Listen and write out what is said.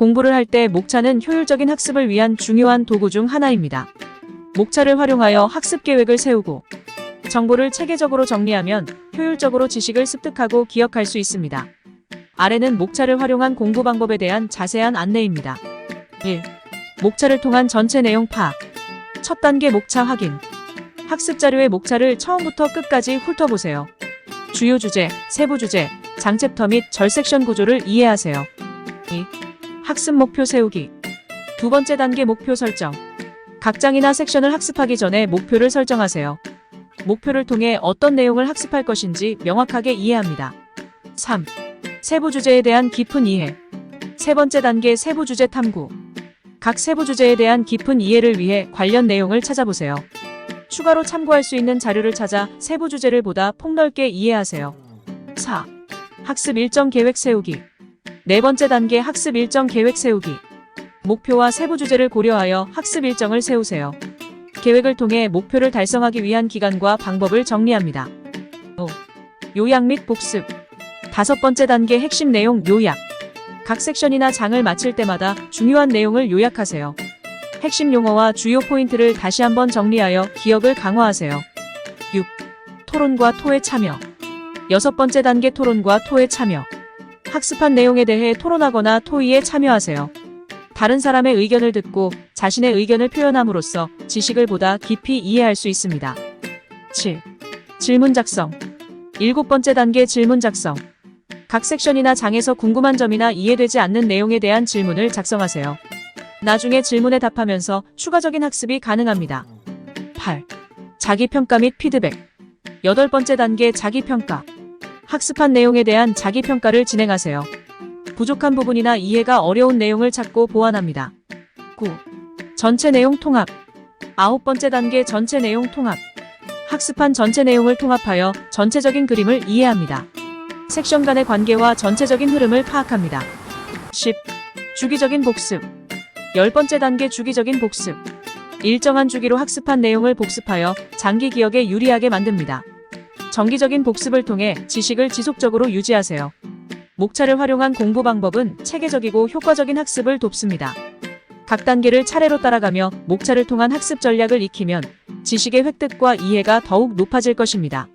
공부를 할 때 목차는 효율적인 학습을 위한 중요한 도구 중 하나입니다. 목차를 활용하여 학습 계획을 세우고 정보를 체계적으로 정리하면 효율적으로 지식을 습득하고 기억할 수 있습니다. 아래는 목차를 활용한 공부 방법에 대한 자세한 안내입니다. 1. 목차를 통한 전체 내용 파악. 첫 단계 목차 확인. 학습 자료의 목차를 처음부터 끝까지 훑어보세요. 주요 주제, 세부 주제, 장챕터 및 절 섹션 구조를 이해하세요. 2. 학습 목표 세우기. 두 번째 단계 목표 설정. 각 장이나 섹션을 학습하기 전에 목표를 설정하세요. 목표를 통해 어떤 내용을 학습할 것인지 명확하게 이해합니다. 3. 세부 주제에 대한 깊은 이해. 세 번째 단계 세부 주제 탐구. 각 세부 주제에 대한 깊은 이해를 위해 관련 내용을 찾아보세요. 추가로 참고할 수 있는 자료를 찾아 세부 주제를 보다 폭넓게 이해하세요. 4. 학습 일정 계획 세우기. 네 번째 단계 학습 일정 계획 세우기. 목표와 세부 주제를 고려하여 학습 일정을 세우세요. 계획을 통해 목표를 달성하기 위한 기간과 방법을 정리합니다. 5. 요약 및 복습. 다섯 번째 단계 핵심 내용 요약. 각 섹션이나 장을 마칠 때마다 중요한 내용을 요약하세요. 핵심 용어와 주요 포인트를 다시 한번 정리하여 기억을 강화하세요. 6. 토론과 토의 참여. 여섯 번째 단계 토론과 토의 참여. 학습한 내용에 대해 토론하거나 토의에 참여하세요. 다른 사람의 의견을 듣고 자신의 의견을 표현함으로써 지식을 보다 깊이 이해할 수 있습니다. 7. 질문 작성. 일곱 번째 단계 질문 작성. 각 섹션이나 장에서 궁금한 점이나 이해되지 않는 내용에 대한 질문을 작성하세요. 나중에 질문에 답하면서 추가적인 학습이 가능합니다. 8. 자기평가 및 피드백. 여덟 번째 단계 자기평가. 학습한 내용에 대한 자기평가를 진행하세요. 부족한 부분이나 이해가 어려운 내용을 찾고 보완합니다. 9. 전체 내용 통합. 아홉 번째 단계 전체 내용 통합. 학습한 전체 내용을 통합하여 전체적인 그림을 이해합니다. 섹션 간의 관계와 전체적인 흐름을 파악합니다. 10. 주기적인 복습. 열 번째 단계 주기적인 복습. 일정한 주기로 학습한 내용을 복습하여 장기 기억에 유리하게 만듭니다. 정기적인 복습을 통해 지식을 지속적으로 유지하세요. 목차를 활용한 공부 방법은 체계적이고 효과적인 학습을 돕습니다. 각 단계를 차례로 따라가며 목차를 통한 학습 전략을 익히면 지식의 획득과 이해가 더욱 높아질 것입니다.